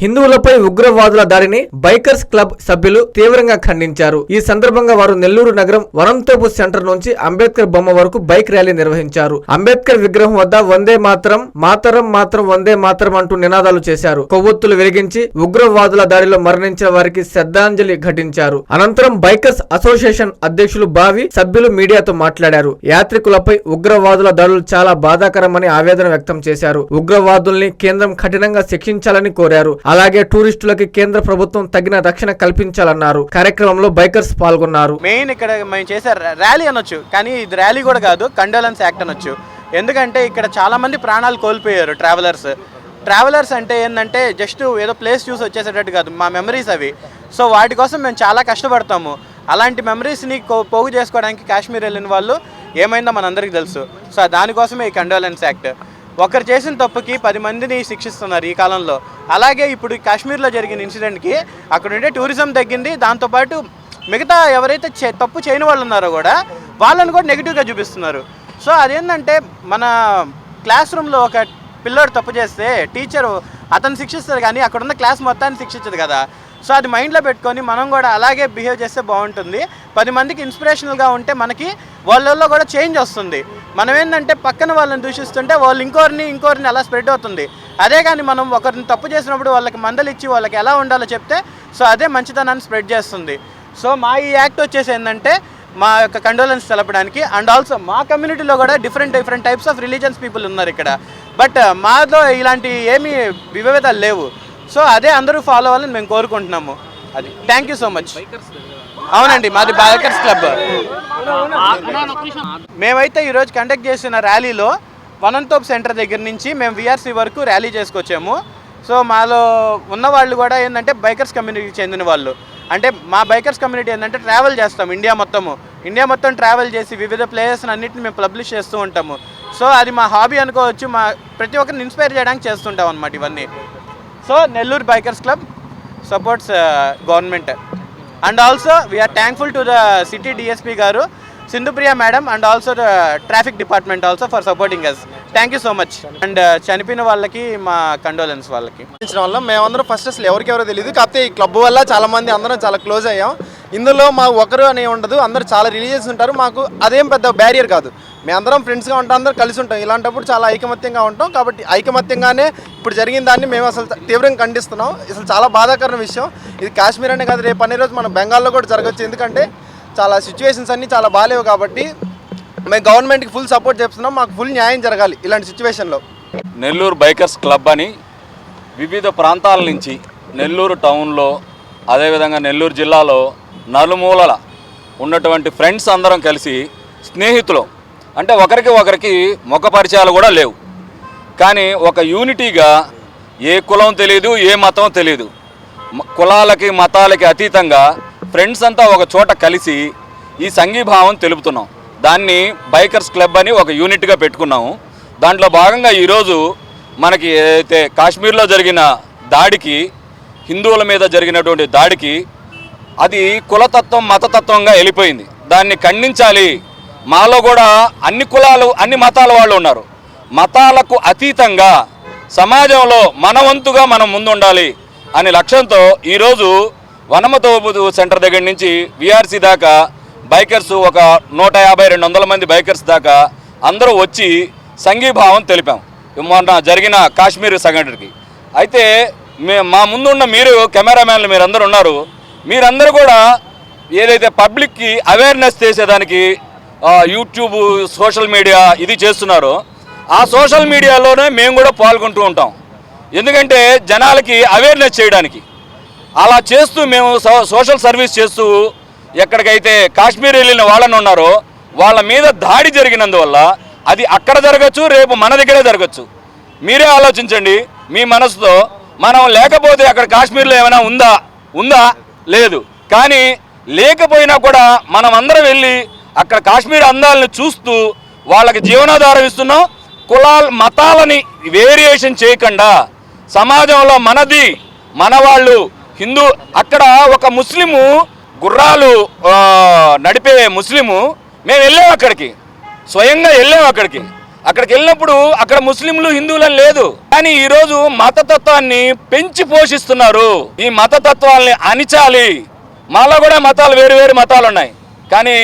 హిందువులపై ఉగ్రవాదుల దాడిని bikers club సభ్యులు తీవ్రంగా ఖండించారు. ఈ సందర్భంగా వారు నెల్లూరు నగరం వనంతోపు సెంటర్ నుంచి అంబేద్కర్ బొమ్మ వరకు బైక్ ర్యాలీ నిర్వహించారు. అంబేద్కర్ విగ్రహం వద్ద వందే మాత్రం మాతరం మాత్రం వందే మాత్రం అంటూ నినాదాలు చేశారు. కొవ్వొత్తులు వెలిగించి ఉగ్రవాదుల దాడిలో మరణించిన వారికి శ్రద్ధాంజలి ఘటించారు. అనంతరం బైకర్స్ అసోసియేషన్ అధ్యక్షులు బావి సభ్యులు మీడియాతో మాట్లాడారు. యాత్రికులపై ఉగ్రవాదుల దాడులు చాలా బాధాకరమని ఆవేదన వ్యక్తం చేశారు. ఉగ్రవాదుల్ని కేంద్రం కఠినంగా శిక్షించాలని కోరారు. అలాగే టూరిస్టులకి కేంద్ర ప్రభుత్వం తగిన రక్షణ కల్పించాలన్నారు. కార్యక్రమంలో బైకర్స్ పాల్గొన్నారు. మెయిన్ ఇక్కడ మేము చేసే ర్యాలీ అనొచ్చు కానీ ఇది ర్యాలీ కూడా కాదు కండోలెన్స్ యాక్ట్ అనొచ్చు. ఎందుకంటే ఇక్కడ చాలా మంది ప్రాణాలు కోల్పోయారు ట్రావెలర్స్. ట్రావెలర్స్ అంటే ఏంటంటే జస్ట్ ఏదో ప్లేస్ చూసి వచ్చేసేటట్టు కాదు మా మెమరీస్ అవి. సో వాటి కోసం మేము చాలా కష్టపడతాము. అలాంటి మెమరీస్ని పోగు చేసుకోవడానికి కాశ్మీర్ వెళ్ళిన వాళ్ళు ఏమైందో మనందరికీ తెలుసు. సో దానికోసమే ఈ కండోలెన్స్ యాక్ట్. ఒకరు చేసిన తప్పుకి పది మందిని శిక్షిస్తున్నారు ఈ కాలంలో. అలాగే ఇప్పుడు కాశ్మీర్లో జరిగిన ఇన్సిడెంట్కి అక్కడ ఉండే టూరిజం తగ్గింది. దాంతోపాటు మిగతా ఎవరైతే చే తప్పు చేయని వాళ్ళు ఉన్నారో కూడా వాళ్ళని కూడా నెగిటివ్గా చూపిస్తున్నారు. సో అదేంటంటే మన క్లాస్ రూమ్లో ఒక పిల్లోడు తప్పు చేస్తే టీచరు అతను శిక్షిస్తారు కానీ అక్కడ ఉన్న క్లాస్ మొత్తాన్ని శిక్షించదు కదా. సో అది మైండ్లో పెట్టుకొని మనం కూడా అలాగే బిహేవ్ చేస్తే బాగుంటుంది. పది మందికి ఇన్స్పిరేషనల్గా ఉంటే మనకి వాళ్ళల్లో కూడా చేంజ్ వస్తుంది. మనం ఏంటంటే పక్కన వాళ్ళని దూషిస్తుంటే వాళ్ళు ఇంకోరిని ఇంకోరిని అలా స్ప్రెడ్ అవుతుంది. అదే కానీ మనం ఒకరిని తప్పు చేసినప్పుడు వాళ్ళకి మందలు ఇచ్చి వాళ్ళకి ఎలా ఉండాలో చెప్తే సో అదే మంచితనాన్ని స్ప్రెడ్ చేస్తుంది. సో మా ఈ యాక్ట్ వచ్చేసి ఏంటంటే మా యొక్క కండోలెన్స్ తెలపడానికి అండ్ ఆల్సో మా కమ్యూనిటీలో కూడా different different types of religions people ఉన్నారు ఇక్కడ. బట్ మాలో ఇలాంటి ఏమీ విభేదాలు లేవు. సో అదే అందరూ ఫాలో అవ్వాలని మేము కోరుకుంటున్నాము. అది. థ్యాంక్ యూ సో మచ్ అవునండి మాది బైకర్స్ క్లబ్ మేమైతే ఈరోజు కండక్ట్ చేసిన ర్యాలీలో వనంతోప్ సెంటర్ దగ్గర నుంచి మేము విఆర్సీ వరకు ర్యాలీ చేసుకొచ్చాము. సో మాలో ఉన్న వాళ్ళు కూడా ఏంటంటే బైకర్స్ కమ్యూనిటీకి చెందిన వాళ్ళు. అంటే మా బైకర్స్ కమ్యూనిటీ ఏంటంటే ట్రావెల్ చేస్తాం ఇండియా మొత్తము. ఇండియా మొత్తం ట్రావెల్ చేసి వివిధ ప్లేసెస్ అన్నింటిని మేము పబ్లిష్ చేస్తూ ఉంటాము. సో అది మా హాబీ అనుకోవచ్చు మా ప్రతి ఒక్కరిని ఇన్స్పైర్ చేయడానికి చేస్తుంటాం అనమాట ఇవన్నీ. So Nellore bikers club supports government and also we are thankful to the city DSP గారు. Sindhupriya madam and also the traffic department also for supporting us thank you so much and చనిపోయిన వాళ్ళకి మా condolence వాళ్ళకి. వాళ్ళం వల్ల మేమందరం first అసలు ఎవరికి ఎవరో తెలియదు కాకపోతే ఈ క్లబ్ వల్ల చాలా మంది అందరం చాలా క్లోజ్ అయ్యాం. ఇందులో మా ఒకరు అనే ఉండదు అందరూ చాలా రిలీజియస్ ఉంటారు. మాకు అదేం పెద్ద బ్యారియర్ కాదు. మేమందరం ఫ్రెండ్స్గా ఉంటాం అందరం కలిసి ఉంటాం. ఇలాంటప్పుడు చాలా ఐకమత్యంగా ఉంటాం. కాబట్టి ఐకమత్యంగానే ఇప్పుడు జరిగిన దాన్ని మేము అసలు తీవ్రంగా ఖండిస్తున్నాం. అసలు చాలా బాధాకరమైన విషయం. ఇది కాశ్మీర్ అనే కాదు రేపు అనే రోజు మన బెంగాల్లో కూడా జరగచ్చు. ఎందుకంటే చాలా సిచ్యువేషన్స్ అన్నీ చాలా బాగాలేవు కాబట్టి మేము గవర్నమెంట్కి ఫుల్ సపోర్ట్ చేస్తున్నాం. మాకు ఫుల్ న్యాయం జరగాలి ఇలాంటి సిచ్యువేషన్లో నెల్లూరు బైకర్స్ క్లబ్ అని వివిధ ప్రాంతాల నుంచి నెల్లూరు టౌన్లో అదేవిధంగా నెల్లూరు జిల్లాలో నలుమూలల ఉన్నటువంటి ఫ్రెండ్స్ అందరం కలిసి స్నేహితులు. అంటే ఒకరికి ఒకరికి ముఖ పరిచయాలు కూడా లేవు. కానీ ఒక యూనిటీగా ఏ కులం తెలియదు ఏ మతం తెలియదు కులాలకి మతాలకి అతీతంగా ఫ్రెండ్స్ అంతా ఒక చోట కలిసి ఈ సంఘీభావం తెలుపుతున్నాం. దాన్ని బైకర్స్ క్లబ్ అని ఒక యూనిట్గా పెట్టుకున్నాము. దాంట్లో భాగంగా ఈరోజు మనకి ఏదైతే కాశ్మీర్లో జరిగిన దాడికి హిందువుల మీద జరిగినటువంటి దాడికి అది కులతత్వం మతతత్వంగా వెళ్ళిపోయింది. దాన్ని ఖండించాలి. మాలో కూడా అన్ని కులాలు అన్ని మతాల వాళ్ళు ఉన్నారు. మతాలకు అతీతంగా సమాజంలో మన వంతుగా మనం ముందుండాలి అనే లక్ష్యంతో ఈరోజు వనమతోబుదు సెంటర్ దగ్గర నుంచి విఆర్సీ దాకా బైకర్స్ ఒక నూట యాభై రెండు వందల మంది బైకర్స్ దాకా అందరూ వచ్చి సంఘీభావం తెలిపాం. మొన్న జరిగిన కాశ్మీర్ సంఘటనకి. అయితే మే మా ముందున్న మీరు కెమెరామ్యాన్లు మీరందరూ ఉన్నారు. మీరందరూ కూడా ఏదైతే పబ్లిక్కి అవేర్నెస్ చేసేదానికి యూట్యూబ్ సోషల్ మీడియా ఇది చేస్తున్నారో ఆ సోషల్ మీడియాలోనే మేము కూడా పాల్గొంటూ ఉంటాం. ఎందుకంటే జనాలకి అవేర్నెస్ చేయడానికి. అలా చేస్తూ మేము సో- సోషల్ సర్వీస్ చేస్తూ ఎక్కడికైతే కాశ్మీర్ వెళ్ళిన వాళ్ళని ఉన్నారో వాళ్ళ మీద దాడి జరిగినందువల్ల అది అక్కడ జరగచ్చు రేపు మన దగ్గరే జరగచ్చు. మీరే ఆలోచించండి మీ మనసుతో మనం లేకపోతే అక్కడ కాశ్మీర్లో ఏమైనా ఉందా ఉందా? లేదు. కానీ లేకపోయినా కూడా మనం అందరం వెళ్ళి అక్కడ కాశ్మీర్ అందాలను చూస్తూ వాళ్ళకి జీవనాధారం ఇస్తున్నాం. కులాల మతాలని వేరియేషన్ చేయకుండా సమాజంలో మనది మన వాళ్ళు హిందూ అక్కడ ఒక ముస్లిము గుర్రాలు నడిపే ముస్లిము మేము వెళ్ళాం అక్కడికి. స్వయంగా వెళ్ళాం అక్కడికి. అక్కడికి వెళ్ళినప్పుడు అక్కడ ముస్లింలు హిందువులని లేదు. కానీ ఈరోజు మతతత్వాన్ని పెంచి పోషిస్తున్నారు. ఈ మతతత్వాల్ని అణిచాలి. మాలో కూడా మతాలు వేరు వేరు మతాలు ఉన్నాయి కానీ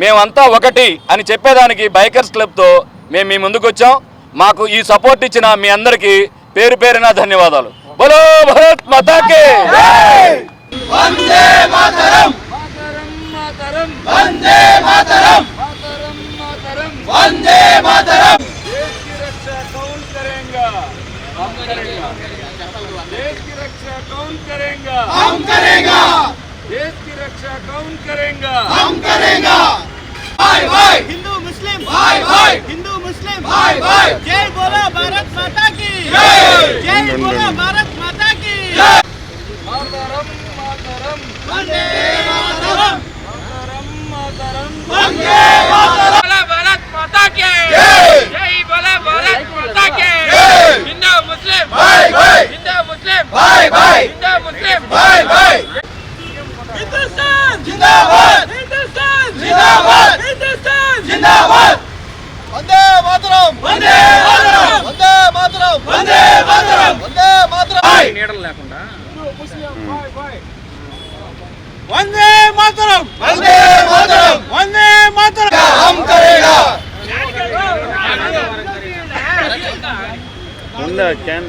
మేమంతా ఒకటి అని చెప్పేదానికి బైకర్స్ క్లబ్తో మేము మీ ముందుకు వచ్చాం మాకు ఈ సపోర్ట్ ఇచ్చిన మీ అందరికీ పేరు పేరున ధన్యవాదాలు. बोलो भारत माता के। वंदे मातरम। मातरम वंदे मातरम। मातरम वंदे मातरम। देश की रक्षा कौन करेगा। हम करेगा। देश की रक्षा कौन करेगा? हम करेगा। देश की रक्षा कौन करेगा? हम करेगा। भाई भाई। हिंदू मुस्लिम। भाई भाई। हिंदू मुस्लिम। भाई भाई। जय बोला भारत माता की। వందే మాతరం. వందే నీడలు లేకుండా. వందే మాతరం! వందే మాతరం! వందే మాతరం! హమ్ కరేగా ఉందా క్యాన్?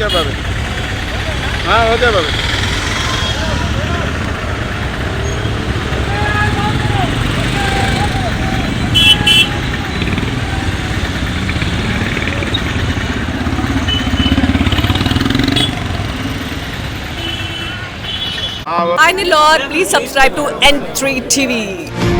ఓకే బాబు okay Babu Hi, Lord. Please subscribe to N3 TV.